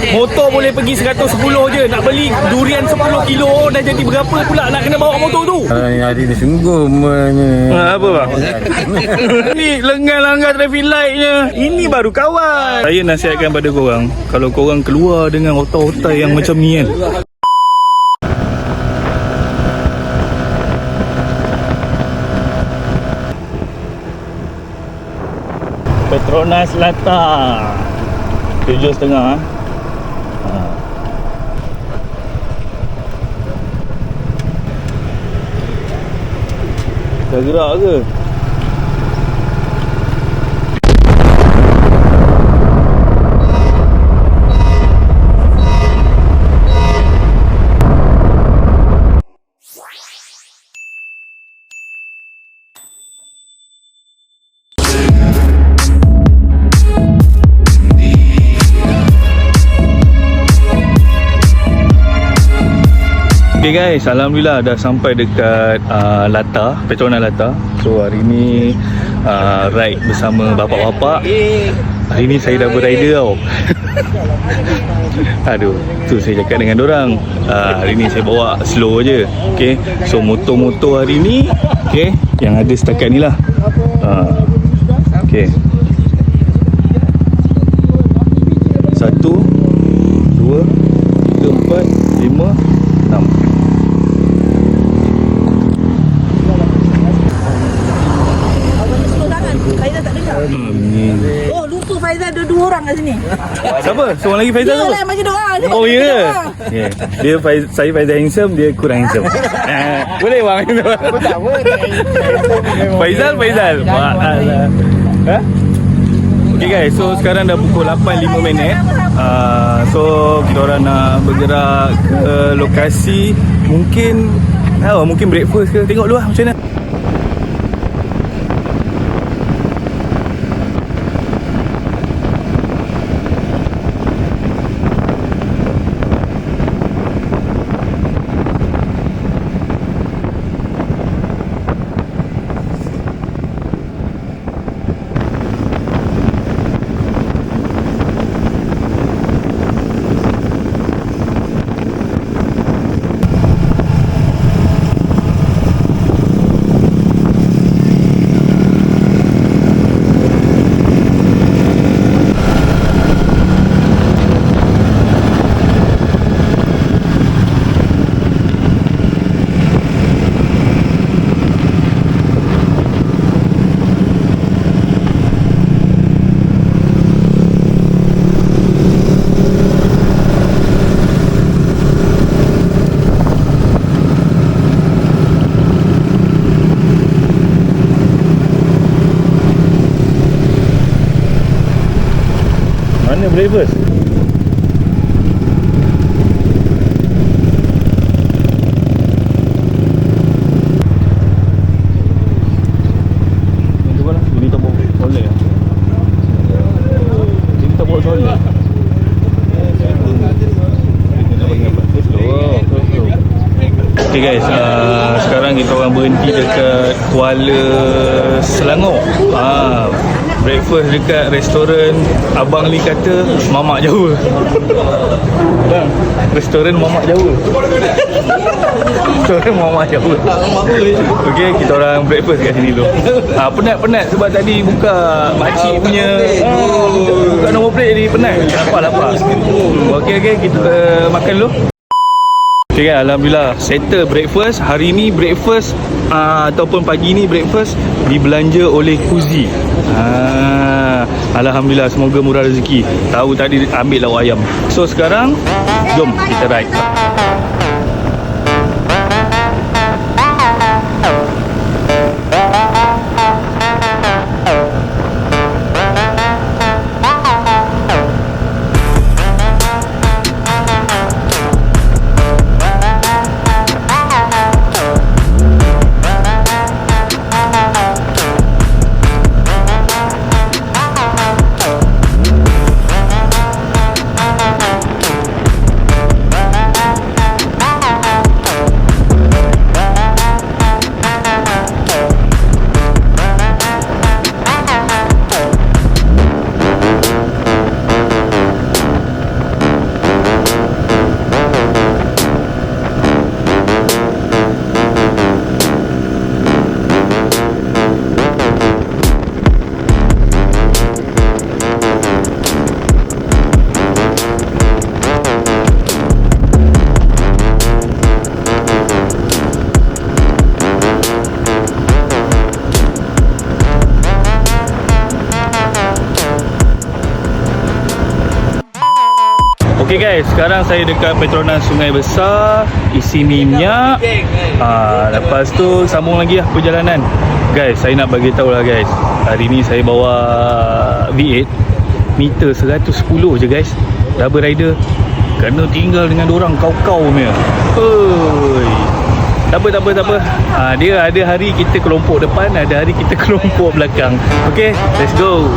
Motor boleh pergi 110 je. Nak beli durian 10 kilo Dah jadi berapa pula Nak kena bawa motor tu? Hari, hari ni sungguh. Ha, apa bang? ni lengan langgar traffic lightnya Ini baru kawan. Saya nasihatkan pada korang. Kalau korang keluar dengan otai-otai yang macam ni kan? Petronas Lata. Tujuh setengah Dah gerak Okay guys, Alhamdulillah dah sampai dekat uh, Lata, Petronas Lata. So hari ni uh, ride bersama bapak-bapak. Hari ni saya dah berider tau. Aduh, tu saya cakap dengan orang. uh, Hari ni saya bawa slow je Okay, so motor-motor hari ni Okay, yang ada setakat ni lah. Uh, Okay Satu Dua Tiga, empat Lima Enam Tangan. Faizal tak dengar. Amin. Oh, lupa Faizal ada dua orang kat sini. Siapa? Seorang lagi Faizal Dia tu? lah macam doa. Oh ya. Yeah. Yeah. Dia Faiz, saya Faizal handsome, dia kurang handsome. Boleh bang? Faizal, Faizal. Masalah. Ha? Okay guys, so sekarang dah pukul 8.05 minit uh, So kita orang nak bergerak ke lokasi Mungkin tahu mungkin breakfast ke Tengok dulu lah macam mana soleh Okay guys, uh, sekarang kita orang berhenti dekat Kuala Selangor. Ah, Breakfast dekat restoran Abang Lee kata Mamak Jawa. Bang, restoran Mamak Jawa. Restoran Mamak Jawa. Okay, kita orang breakfast kat sini dulu. Ah, Penat-penat sebab tadi buka makcik punya. oh, Buka nombor plate jadi penat. Lapar-lapar Okay, okay, kita uh, makan dulu. Okay kan, Alhamdulillah. Settle breakfast. Hari ni breakfast uh, Ataupun pagi ni breakfast Dibelanja oleh Kuzi uh, Alhamdulillah semoga murah rezeki. Tahu tadi ambil lauk ayam. So sekarang Jom kita ride Okey guys, sekarang saya dekat Petronas Sungai Besar. Isi minyak. Ha, Lepas tu sambung lagi lah perjalanan. Guys, saya nak bagi tahu lah guys. Hari ni saya bawa V8 Meter 110 je guys. Double rider. Kena tinggal dengan orang kau-kau punya. Oi. Tak apa, tak apa, tak apa. Ha, Dia ada hari kita kelompok depan Ada hari kita kelompok belakang. Okay, let's go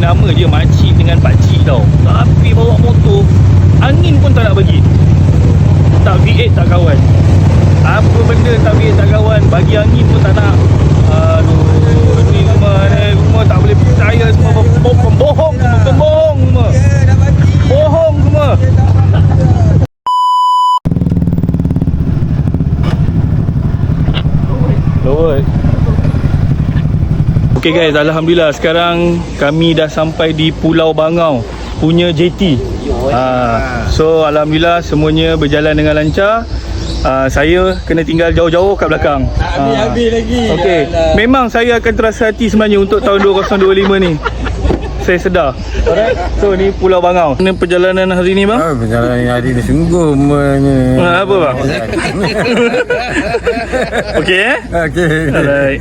Nama je makcik dengan pakcik tau. Tapi bawa motor, angin pun tak nak bagi. Tak V8 tak kawan. Apa benda tak V8 tak kawan, bagi angin pun tak nak. Aduh, ni semua ni semua tak boleh percaya semua pembohong semua, pembohong semua. Bohong semua. Okay guys, Alhamdulillah sekarang kami dah sampai di Pulau Bangau punya JT. Ha, so Alhamdulillah semuanya berjalan dengan lancar. Uh, saya kena tinggal jauh-jauh kat belakang. Habis-habis lagi. Okay. Memang saya akan terasa hati sebenarnya untuk tahun 2025 ni. Saya sedar. Alright. So ni Pulau Bangau. Mana perjalanan hari ni bang? Ah, perjalanan hari ni sungguh menye. Ha, apa bang? Okey eh? Okey. Alright.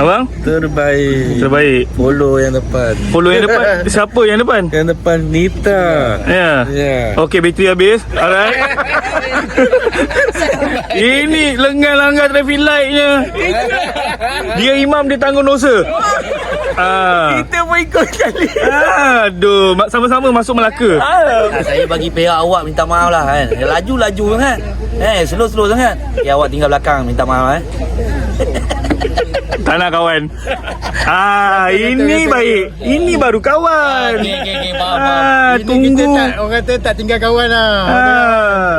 Abang? Terbaik. Terbaik. Follow yang depan. Follow yang depan. Siapa yang depan? Yang depan Nita. Ya. Ya. Okey, bateri habis. Alright. Ini lengan langgar traffic lightnya. Dia imam dia tanggung dosa. Ah. Kita pun ikut sekali. Aduh, sama-sama masuk Melaka. Ha, saya bagi pihak awak minta maaf lah kan. Laju-laju sangat. Eh, slow-slow sangat. Ya awak tinggal belakang minta maaf eh. Tak nak kawan. Ah, ini baik. Ini baru kawan. Okey, okey, faham, Ah, Ini tunggu. kita tak, orang kata tak tinggal kawan lah.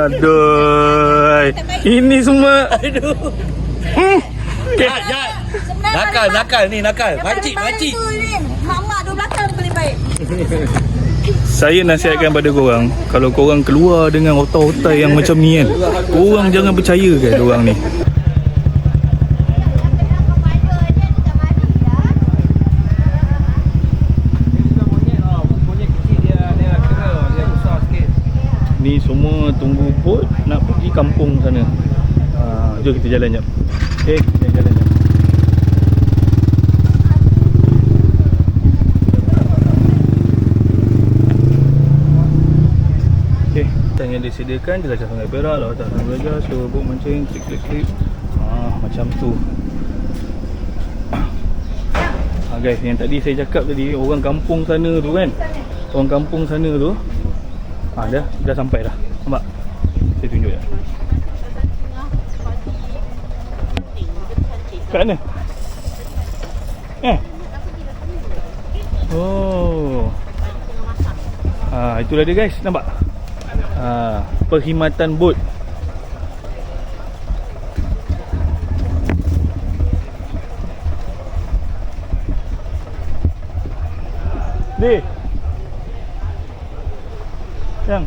Aduh. Ini semua. Aduh. Hmm. Okay. Jat, jat. Nakal, nakal ni nakal. Makcik, makcik. Mak-mak dua belakang paling baik. Saya nasihatkan pada korang Kalau korang keluar dengan otak-otak yang macam ni kan Korang jangan percaya korang ni Ni semua tunggu bot nak pergi kampung sana ha, kita jalan jap Eh, kita jalan jap Okey, yang disediakan jelajah sungai Perak, lawatan sungai Belajar, suruh bot mancing, klik klik klik. Ah, macam tu. Ah guys yang tadi saya cakap tadi orang kampung sana tu kan orang kampung sana tu ha, dah dah sampai dah nampak saya tunjuk ya kat mana? Eh. Oh. Ha, itulah dia guys. Nampak? Ha, perkhidmatan bot Di. Yang.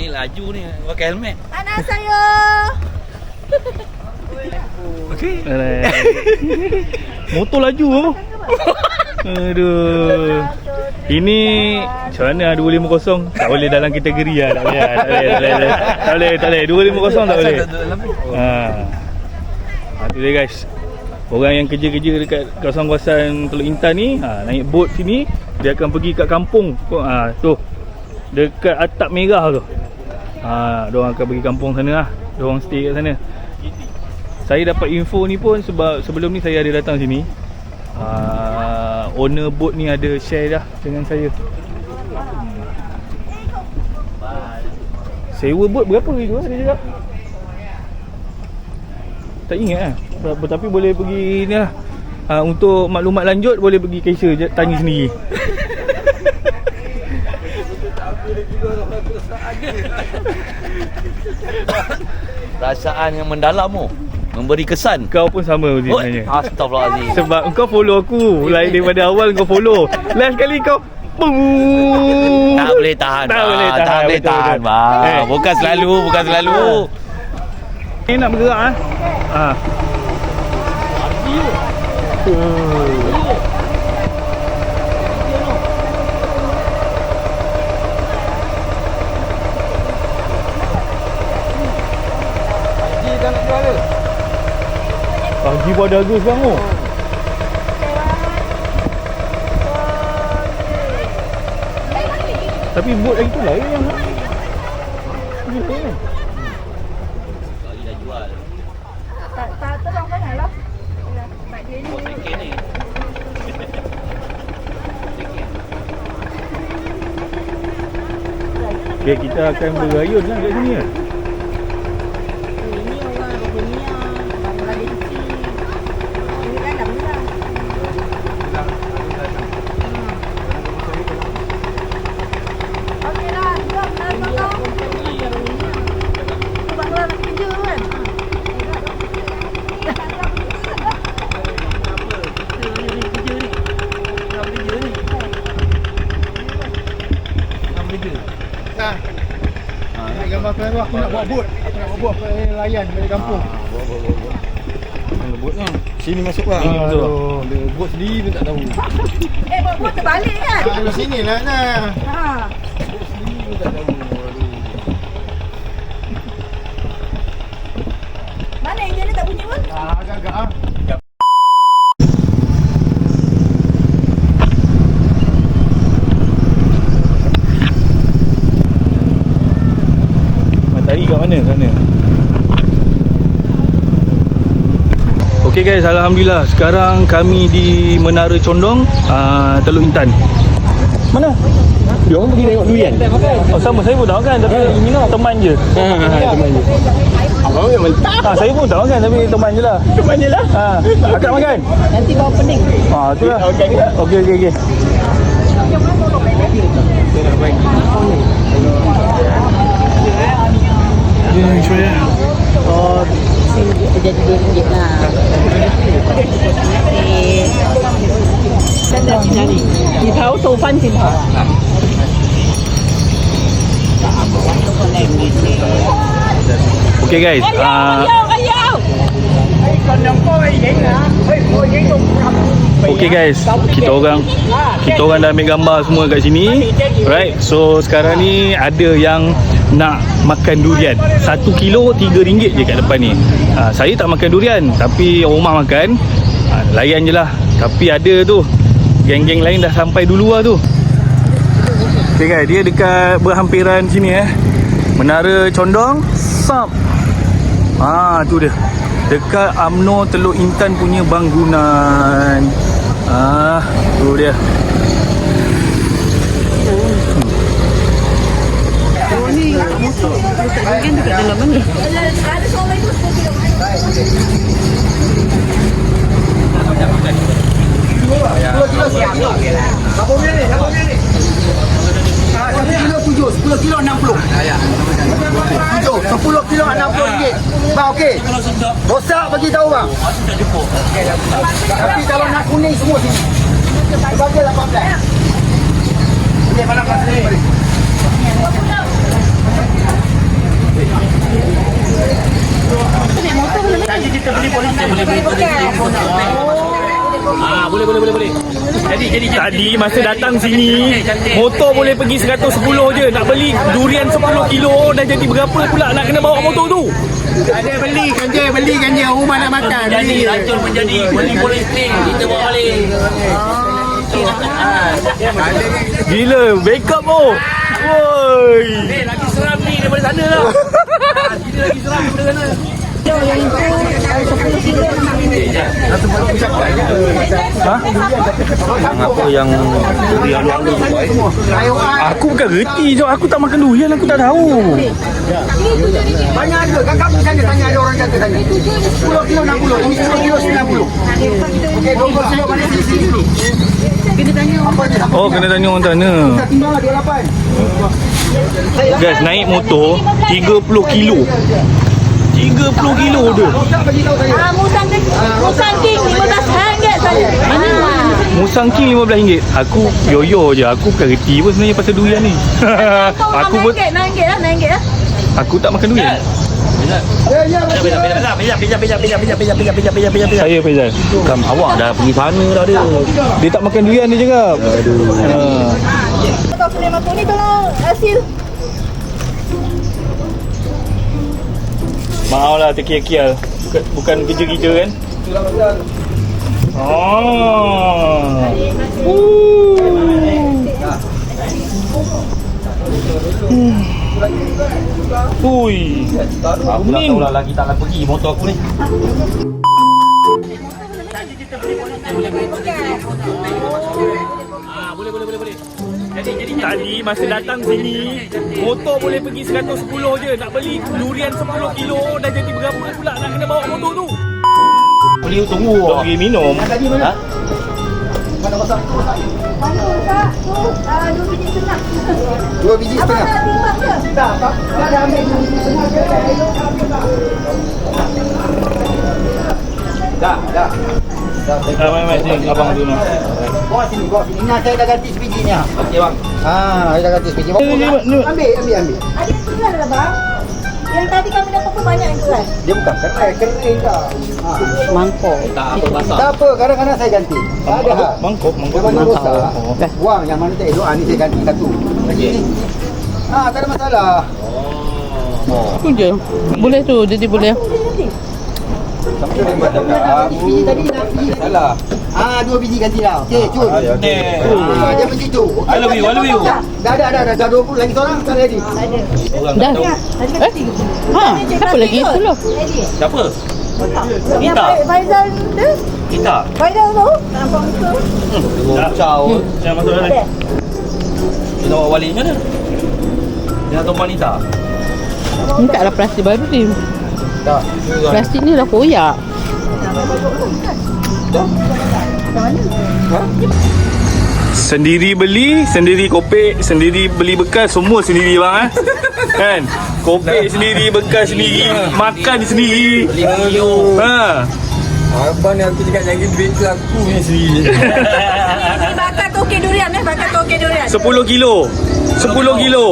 Ni laju ni pakai helmet. Anak saya. Okey. Motor laju oh. Aduh. Ini macam mana 250 tak boleh dalam kategori lah tak boleh tak boleh tak boleh tak boleh tak boleh 250 tak boleh. Ha. Ha tu dia guys. Orang yang kerja-kerja dekat kawasan-kawasan Teluk Intan ni ha, naik bot sini dia akan pergi kat kampung. Ha tu. Dekat atap merah tu. Ha, dia orang akan pergi kampung sana lah. Dia orang stay kat sana. Saya dapat info ni pun sebab sebelum ni saya ada datang sini. Uh, owner boat ni ada share dah dengan saya. Sewa boat berapa itu ah dia cakap? Tak ingat lah. Tapi boleh pergi ni lah. Uh, untuk maklumat lanjut boleh pergi Kaisha je- tanya sendiri. Perasaan yang mendalam tu. Memberi kesan. Kau pun sama Uzi Oh, sebenarnya. astagfirullahalazim. Sebab kau follow aku Lain daripada awal kau follow Last kali kau Boom. Tak boleh tahan. Tak bang. boleh tahan, Tak boleh tahan, bang. Eh. Bukan selalu, bukan selalu. Ni nak bergerak ah. Ha. Pagi pada harga sekarang tu Tapi bot lagi tu lain yang kan kan lah. Okay, kita akan berayun lah kat sini kan Ini orang Rohingya, Bangladeshi. Ini kan dalam ni lah. Okey lah, jom lah kau. Tu Bangla nak kerja kan? Nah. Ha, gambar aku aku nak bawa bot. Aku nak bawa bot ke layan dari kampung. Bot kan. Sini masuk lah. Sini masuk. Aduh, Dia bot sendiri pun tak tahu. Eh, buat terbalik kan? Ah, sini lah nah. Ha. Mana enjin ni tak bunyi pun? Ah, agak-agak ah. Matahari kat mana sana Okay guys, Alhamdulillah. Sekarang kami di Menara Condong uh, Teluk Intan. Mana? Dia orang pergi tengok durian. Oh sama, saya pun tahu kan Tapi teman je. Teman je. Abang yang mentah ha, Saya pun tahu kan Tapi teman je lah. Teman je lah? Ha. Akak makan? Nanti bawa pening. Ha, tu lah. Okey, okey, okey Oh, jadi dua ringgit lah. Okey. 现在去哪里？你头做翻转头。 Okay guys uh, Okay guys Kita orang Kita orang dah ambil gambar semua kat sini Right So sekarang ni Ada yang Nak makan durian Satu kilo Tiga ringgit je kat depan ni uh, Saya tak makan durian Tapi rumah makan uh, Layan je lah Tapi ada tu Geng-geng lain dah sampai dulu lah tu Okay guys, dia dekat berhampiran sini eh. Menara Condong, Sap. Ah, tu dia. Dekat UMNO Teluk Intan punya bangunan. Ah, tu dia. Ada seorang lagi tu sepuluh kilo. kilo tujuh, sepuluh kilo enam puluh. Tujuh, sepuluh kilo enam puluh ringgit. Bang okey. Rosak bagi tahu bang. Tapi kalau nak kuning semua sini. Bagi lapan belas. Okey, mana kelas ni? Tadi kita beli polis Ah, boleh boleh boleh boleh. Jadi jadi Tadi masa datang sini, motor boleh pergi 110 je. Nak beli durian 10 kilo dah jadi berapa pula nak kena bawa motor tu? Ada beli ganja, beli ganja rumah nak makan. jadi Beli. racun menjadi beli polis ting kita bawa balik. Gila, backup oh. Woi. Eh, lagi seram ni daripada sana lah. Ah, Sini lagi seram daripada sana. Ha? Apa yang durian luar ni? Aku bukan reti je. Aku tak makan durian, aku tak tahu. Banyak ada. Kakak pun tanya, tanya ada orang kata tanya. 10 kilo 60, ini 10 kilo 90. Okey, 20 kilo mana di sini? Kena tanya je. Oh, kena tanya orang sana. Tak timbang lah 28. Guys, naik motor 30 kilo. 30 kilo tu. Tak bagi tahu saya. Ah, Musang King, Musang King RM15 saja. Mana? Musang King RM15. Aku yoyo je. Aku bukan reti pun sebenarnya pasal durian ni. aku pun RM6, RM6 lah, RM6 lah. aku tak makan durian. Ya, ya. Saya Faizal. Bukan awak dah pergi sana dah dia. Dia tak makan durian dia cakap. Aduh. Ha. Kau kena ni tolong hasil. Maaf lah terkial-kial. Bukan, bukan kerja kita kan? Oh. Ui. Aku dah tahu lah lagi tak nak pergi motor aku ni. Ah, boleh boleh boleh boleh. Jadi jadi Tadi masa datang sini Motor boleh pergi 110 je Nak beli durian 10 kilo Dah jadi berapa pula nak kena bawa motor tu boleh tunggu. Tak pergi minum Tadi mana? Ha? Mana masak? Mana tak? Tu, ah, dua biji setengah. Dua biji Abang setengah. nak timbang ke? Tak, tak. Ada ambil dua biji setengah. Dah, dah. Dah, Ah, mai, mai, sini abang tu nak. Bawa sini, bawa sini. Ini saya dah ganti sebiji ni. ah. Okey bang. Ah, saya dah ganti sebiji. Ni. Ambil, ambil, ambil. Ada tinggal lah bang. Yang tadi kami dapat pun banyak yang kurang. Dia bukan kerai, kerai dah. Ha. Mangkok. Tak apa basah. Tak apa, kadang-kadang saya ganti. Tak ada hal. Mangkok, mangkok. Yang mana rosak, Oh. buang. Yang mana tak elok, ah, ni saya ganti satu. Lagi. Ah, tak ada masalah. Tu je. Boleh tu, jadi boleh. Tak ada masalah. Biji tadi nak biji tadi. Salah. Ah, dua biji ganti dah. Okey, cun. Eh. Ah, dia begitu. I love you, I love you. Dah, dah, dah, dah, dah, dah 20 lagi seorang, tak. Orang Dah. Tak. Eh? Ha, siapa lagi? Sepuluh. Siapa? Kita. Fa- Faizal tu, Kita. Faizal tu, nampak muka. Kacau. Jangan masuk dalam. Ada. Kita bawa balik mana? Dia atau wanita? Minta lah plastik baru ni. Tak. Plastik ni dah koyak. Sendiri beli, sendiri kopek, sendiri beli bekas, semua sendiri bang eh. Kan? Kopek sendiri, bekas sendiri, makan sendiri. Ha. Abang ni aku cakap jangan duit tu aku punya sendiri. Ini bakar toke durian eh, bakar toke durian. 10 kilo. 10 kilo.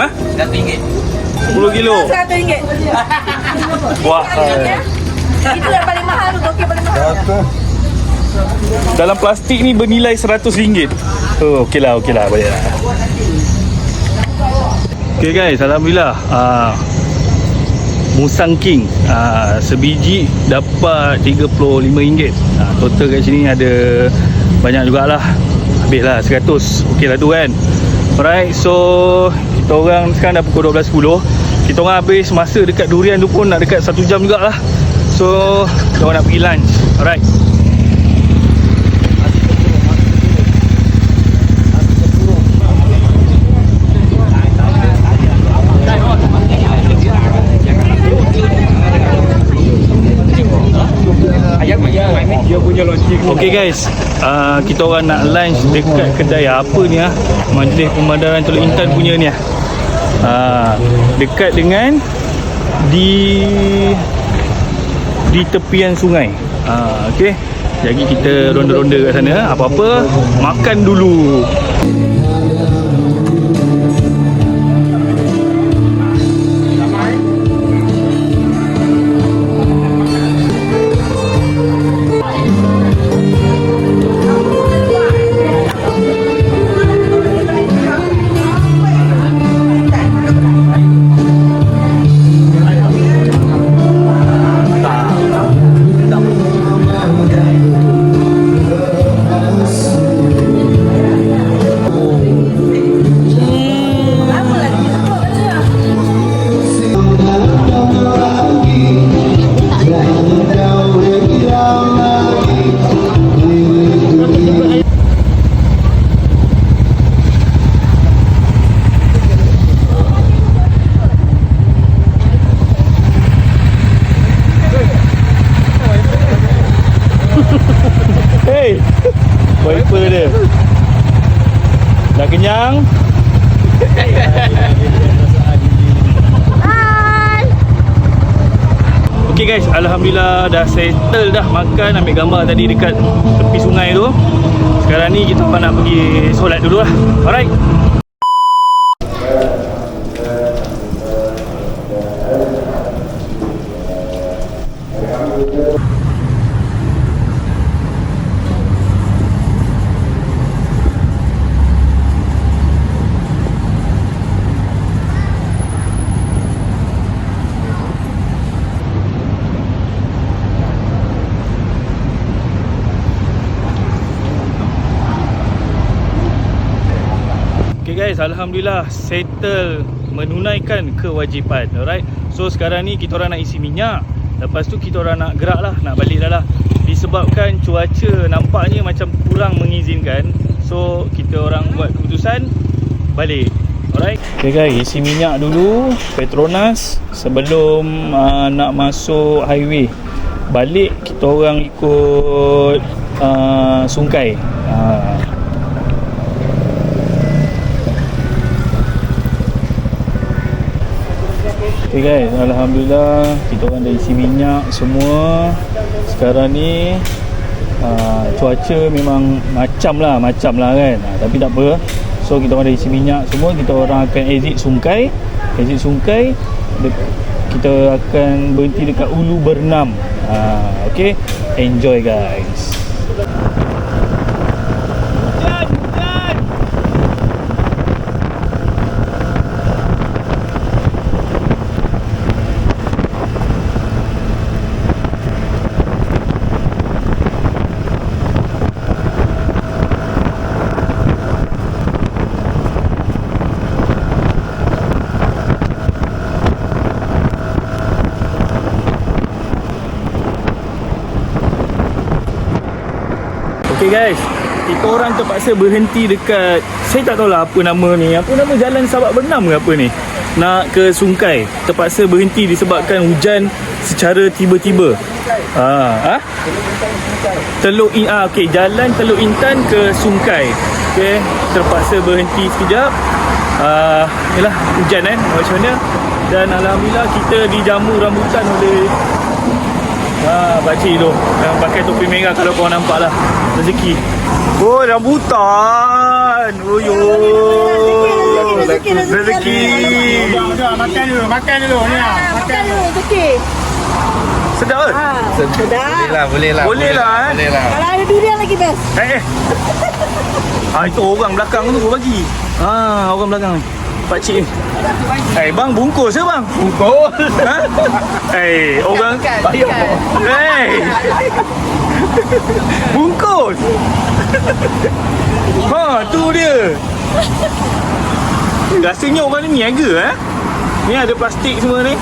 Ha? Satu ringgit. 10 kilo. Satu ringgit. Wah. Itu yang paling mahal tu, toke paling mahal. Dalam plastik ni bernilai RM100. Oh, okey lah, okey lah, boleh lah. Okay guys, Alhamdulillah. Uh, Musang King uh, sebiji dapat RM35. Uh, total kat sini ada banyak jugalah. Habis lah 100. Okey lah tu kan. Alright, so kita orang sekarang dah pukul 12.10 Kita orang habis masa dekat durian tu pun nak dekat 1 jam jugalah So, kita orang nak pergi lunch Alright Okay guys, uh, kita orang nak lunch dekat kedai apa ni ah? Majlis Pemandaran Teluk Intan punya ni ah. Uh, dekat dengan di di tepian sungai. Uh, okay. Jadi kita ronda-ronda kat sana. Apa-apa makan dulu. Kenyang? Okay guys, Alhamdulillah dah settle dah makan. Ambil gambar tadi dekat tepi sungai tu. Sekarang ni kita nak pergi solat dulu lah. Alright guys, Alhamdulillah settle menunaikan kewajipan Alright? So sekarang ni kita orang nak isi minyak. Lepas tu kita orang nak gerak lah, nak balik dah lah. Disebabkan cuaca nampaknya macam kurang mengizinkan. So kita orang buat keputusan balik Alright? Okay guys, isi minyak dulu Petronas sebelum uh, nak masuk highway. Balik kita orang ikut uh, Sungkai. Uh, Okay guys, Alhamdulillah kita orang dah isi minyak semua. Sekarang ni uh, cuaca memang macam lah, macam lah kan. Uh, tapi tak apa. So kita orang dah isi minyak semua. Kita orang akan exit Sungkai. Exit Sungkai. De- kita akan berhenti dekat Ulu Bernam. Uh, okay, enjoy guys. Okay guys Kita orang terpaksa berhenti dekat Saya tak tahulah apa nama ni. Apa nama jalan Sabak Bernam ke apa ni? Nak ke Sungkai. Terpaksa berhenti disebabkan hujan Secara tiba-tiba. Ah, ha? Teluk In ah, okay, Jalan Teluk Intan ke Sungkai. Okay Terpaksa berhenti sekejap. Ah, Yalah hujan kan Macam mana? Dan Alhamdulillah kita dijamu rambutan oleh Ha, pakcik tu. Yang pakai topi merah kalau korang nampak lah Rezeki Oh, rambutan Oh, yo Rezeki, rezeki, Rezeki Makan dulu, makan dulu ni ah. Makan dulu, rezeki. Sedap ke? Ha, sedap. lah, boleh lah. Boleh lah, eh? Boleh lah. Kalau ada durian lagi best. Eh, eh Ah, itu orang belakang tu bagi Ah, orang belakang ni Pakcik ni Eh, bang bungkus ke bang? Bungkus ha? Eh, orang Eh Bungkus Ha, tu dia. Rasanya orang ni niaga eh. Ni ada plastik semua ni.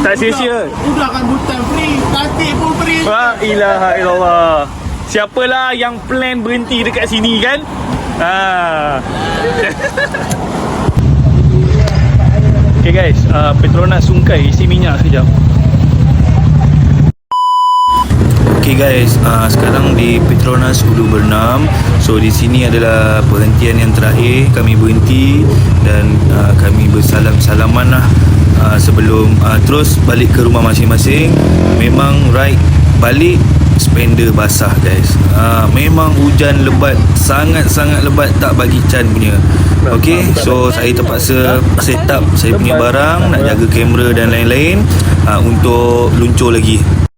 Tak sia-sia. Udahkan hutan free, katik pun free. La ilaha illallah. Siapalah yang plan berhenti dekat sini kan? Ha. okay guys, uh, Petronas Sungkai isi minyak sekejap. Okay guys, uh, sekarang di Petronas Hulu Bernam. So di sini adalah perhentian yang terakhir kami berhenti dan uh, kami bersalam-salaman lah uh, sebelum uh, terus balik ke rumah masing-masing. Memang ride balik spender basah guys. Uh, memang hujan lebat, sangat-sangat lebat tak bagi Chan punya. Okay, so saya terpaksa set up saya punya barang, nak jaga kamera dan lain-lain uh, untuk luncur lagi.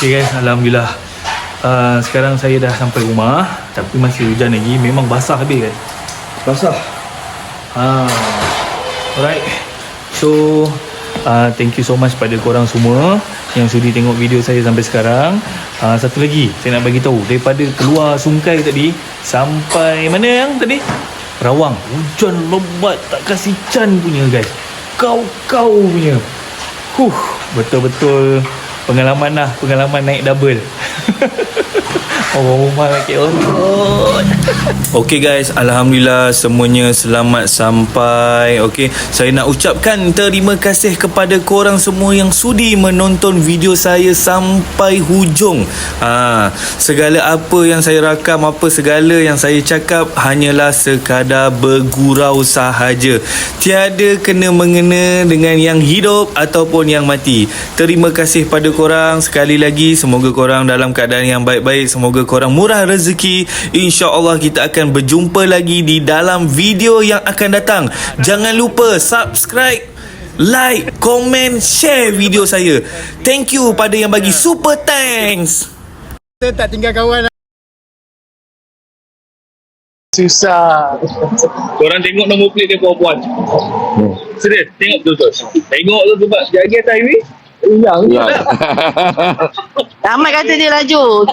Okay guys, Alhamdulillah. Uh, Sekarang saya dah sampai rumah Tapi masih hujan lagi. Memang basah habis kan Basah? Ha. Alright. So uh, Thank you so much pada korang semua Yang sudi tengok video saya sampai sekarang. Uh, Satu lagi Saya nak bagi tahu. Daripada keluar Sungkai tadi Sampai mana yang tadi? Rawang. Hujan lebat Tak kasih can punya guys. Kau-kau punya. Huh, betul-betul pengalaman lah, pengalaman naik double. Orang rumah nak otot. Okay guys, Alhamdulillah semuanya selamat sampai. Okay, saya nak ucapkan terima kasih kepada korang semua yang sudi menonton video saya sampai hujung. Ha, Segala apa yang saya rakam, apa segala yang saya cakap Hanyalah sekadar bergurau sahaja. Tiada kena-mengena dengan yang hidup ataupun yang mati. Terima kasih pada korang. Sekali lagi Semoga korang dalam keadaan yang baik-baik. Semoga korang murah rezeki. InsyaAllah kita akan berjumpa lagi di dalam video yang akan datang. Jangan lupa subscribe Like, komen, share video saya. Thank you pada yang bagi super thanks. Kita tak tinggal kawan. Korang tengok nombor plate dia perempuan. Serius, tengok betul-betul. Tengok tu sebab jaga atas highway. Ahmad kata dia laju.